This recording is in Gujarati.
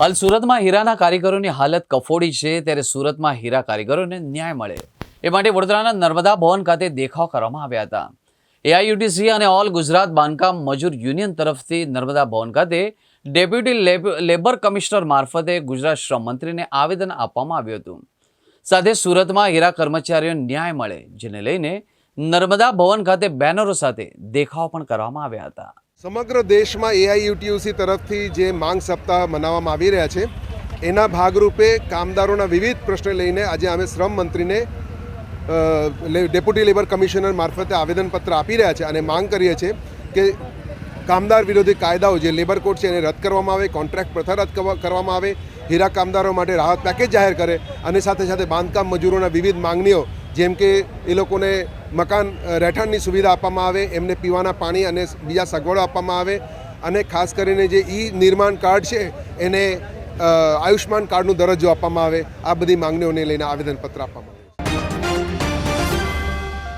હાલ સુરતમાં હીરાના કારીગરોની હાલત કફોડી છે. ત્યારે સુરતમાં હીરા કારીગરોને ન્યાય મળે. એ માટે વડોદરાના નર્મદા ભવન ખાતે દેખાવ કરવામાં આવ્યા હતા. એઆઈયુટીસી અને ઓલ ગુજરાત બાંધકામ મજૂર યુનિયન તરફથી નર્મદા ભવન ખાતે ડેપ્યુટી લેબ- લેબર કમિશનર મારફતે ગુજરાત શ્રમ મંત્રીને આવેદન આપવામાં આવ્યું હતું. સાથે સુરતમાં હીરા કર્મચારીઓને ન્યાય મળે, જેને લઈને નર્મદા ભવન ખાતે બેનરો સાથે દેખાવ પણ કરવામાં આવ્યા હતા. સમગ્ર દેશમાં એઆઈયુટીયુસી તરફથી જે માંગ સપ્તાહ મનાવવામાં આવી રહ્યા છે, એના ભાગરૂપે કામદારોના વિવિધ પ્રશ્નો લઈને આજે અમે શ્રમ મંત્રીને ડેપ્યુટી લેબર કમિશનર મારફતે આવેદનપત્ર આપી રહ્યા છે અને માંગ કરીએ છીએ કે કામદાર વિરોધી કાયદાઓ જે લેબર કોડ છે એને રદ કરવામાં આવે, કોન્ટ્રાક્ટ પ્રથા રદ કરવા- કરવામાં આવે, હીરા કામદારો માટે રાહત પેકેજ જાહેર કરે અને સાથે સાથે બાંધકામ મજૂરોના વિવિધ માંગણીઓ જેમ કે એ લોકોને મકાન રહેઠાણની સુવિધા આપવામાં આવે, એમને પીવાના પાણી અને બીજા સગવડો આપવામાં આવે અને ખાસ કરીને જે ઈ નિર્માણ કાર્ડ છે, એને આયુષ્માન કાર્ડનો દરજ્જો આપવામાં આવે. આ બધી માંગણીઓને લઈને આવેદનપત્ર આપવામાં આવે